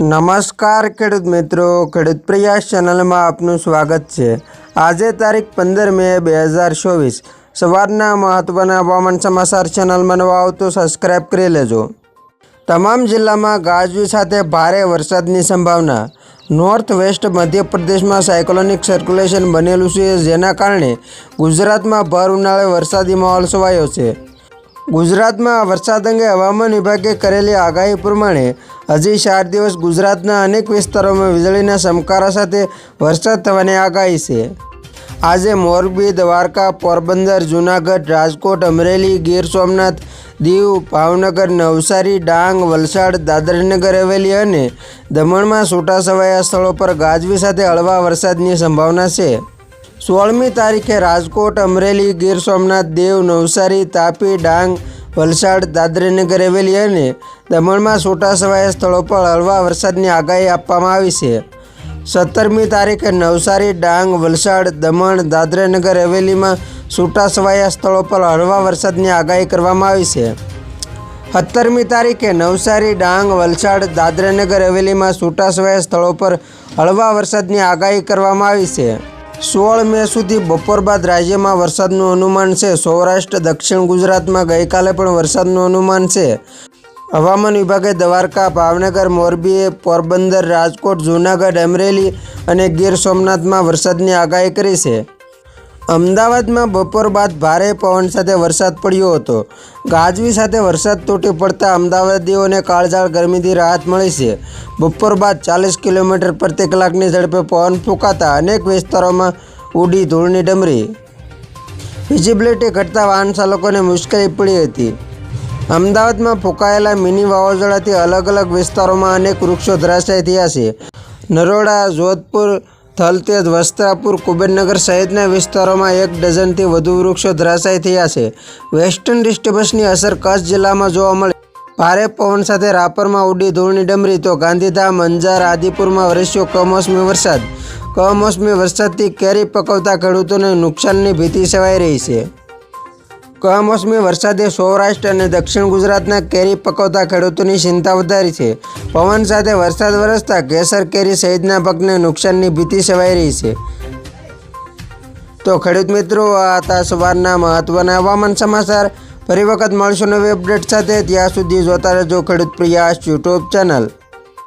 નમસ્કાર, ખેડૂત મિત્રો. ખેડૂત પ્રયાસ ચેનલમાં આપનું સ્વાગત છે. આજે તારીખ પંદર મે બે હજાર ચોવીસ. સવારના મહત્ત્વના હવામાન સમાચાર ચેનલમાં નવા આવતો સબસ્ક્રાઈબ કરી લેજો. તમામ જિલ્લામાં ગાજવી સાથે ભારે વરસાદની સંભાવના. નોર્થ વેસ્ટ મધ્યપ્રદેશમાં સાયક્લોનિક સર્ક્યુલેશન બનેલું છે, જેના કારણે ગુજરાતમાં ભર ઉનાળે વરસાદી માહોલ છવાયો છે. ગુજરાતમાં વરસાદ અંગે હવામાન વિભાગે કરેલી આગાહી પ્રમાણે હજી ચાર દિવસ ગુજરાતના અનેક વિસ્તારોમાં વીજળીના ચમકારા સાથે વરસાદ થવાની આગાહી છે. આજે મોરબી, દ્વારકા, પોરબંદર, જૂનાગઢ, રાજકોટ, અમરેલી, ગીર સોમનાથ, દીવ, ભાવનગર, નવસારી, ડાંગ, વલસાડ, દાદરાનગર હવેલી અને દમણમાં છૂટાછવાયા સ્થળો પર ગાજવી સાથે હળવા વરસાદની સંભાવના છે. સોળમી તારીખે રાજકોટ, અમરેલી, ગીર સોમનાથ, દેવ, નવસારી, તાપી, ડાંગ, વલસાડ, દાદરીનગર હવેલી અને દમણમાં છૂટાછવાયા સ્થળો પર હળવા વરસાદની આગાહી આપવામાં આવી છે. સત્તરમી તારીખે નવસારી, ડાંગ, વલસાડ, દમણ, દાદરાનગર હવેલીમાં છૂટાછવાયા સ્થળો પર હળવા વરસાદની આગાહી કરવામાં આવી છે. સત્તરમી તારીખે નવસારી, ડાંગ, વલસાડ, દાદરાનગર હવેલીમાં છૂટાછવાયા સ્થળો પર હળવા વરસાદની આગાહી કરવામાં આવી છે. સોળ મે સુધી બપોર બાદ રાજ્યમાં વરસાદનું અનુમાન છે. સૌરાષ્ટ્ર, દક્ષિણ ગુજરાતમાં ગઈકાલે પણ વરસાદનું અનુમાન છે. હવામાન વિભાગે દ્વારકા, ભાવનગર, મોરબી, પોરબંદર, રાજકોટ, જૂનાગઢ, અમરેલી અને ગીર સોમનાથમાં વરસાદની આગાહી કરી છે. અમદાવાદમાં બપોર બાદ ભારે પવન સાથે વરસાદ પડ્યો હતો. ગાજવી સાથે વરસાદ તૂટી પડતા અમદાવાદીઓને કાળઝાળ ગરમીથી રાહત મળી છે. બપોર બાદ ચાલીસ કિલોમીટર પ્રતિ કલાકની ઝડપે પવન ફૂંકાતા અનેક વિસ્તારોમાં ઉડી ધૂળની ડમરી. વિઝિબિલિટી ઘટતા વાહન ચાલકોને મુશ્કેલી પડી હતી. અમદાવાદમાં ફૂંકાયેલા મિની વાવાઝોડાથી અલગ અલગ વિસ્તારોમાં અનેક વૃક્ષો ધરાશાયી થયા છે. નરોડા, જોધપુર થલતેજ વસ્ત્રાપુર કુબેરનગર સહિતના વિસ્તારોમાં એક ડઝનથી વધુ વૃક્ષો ધરાશાયી થયા છે. વેસ્ટર્ન ડિસ્ટર્બન્સની અસર કચ્છ જિલ્લામાં જોવા મળી. ભારે પવન સાથે રાપરમાં ઉડી ધૂળની ડમરી, તો ગાંધીધામ, અંજાર, આદિપુરમાં વરસ્યો કમોસમી વરસાદ. કમોસમી વરસાદથી કેરી પકવતા ખેડૂતોને નુકસાનની ભીતિ સેવાઈ રહી છે. કમોસમી વરસાદે સૌરાષ્ટ્ર અને દક્ષિણ ગુજરાતના કેરી પકવતા ખેડૂતોની ચિંતા વધારી છે. પવન સાથે વરસાદ વરસતા કેસર કેરી સહિતના પાકને નુકસાનની ભીતિ સેવાઈ રહી છે. તો ખેડૂત મિત્રો, આ હતા સવારના મહત્વના હવામાન સમાચાર. ફરી વખત મળશો નવી અપડેટ સાથે. ત્યાં સુધી જોતા રહેજો ખેડૂત પ્રયાસ યુટ્યુબ ચેનલ.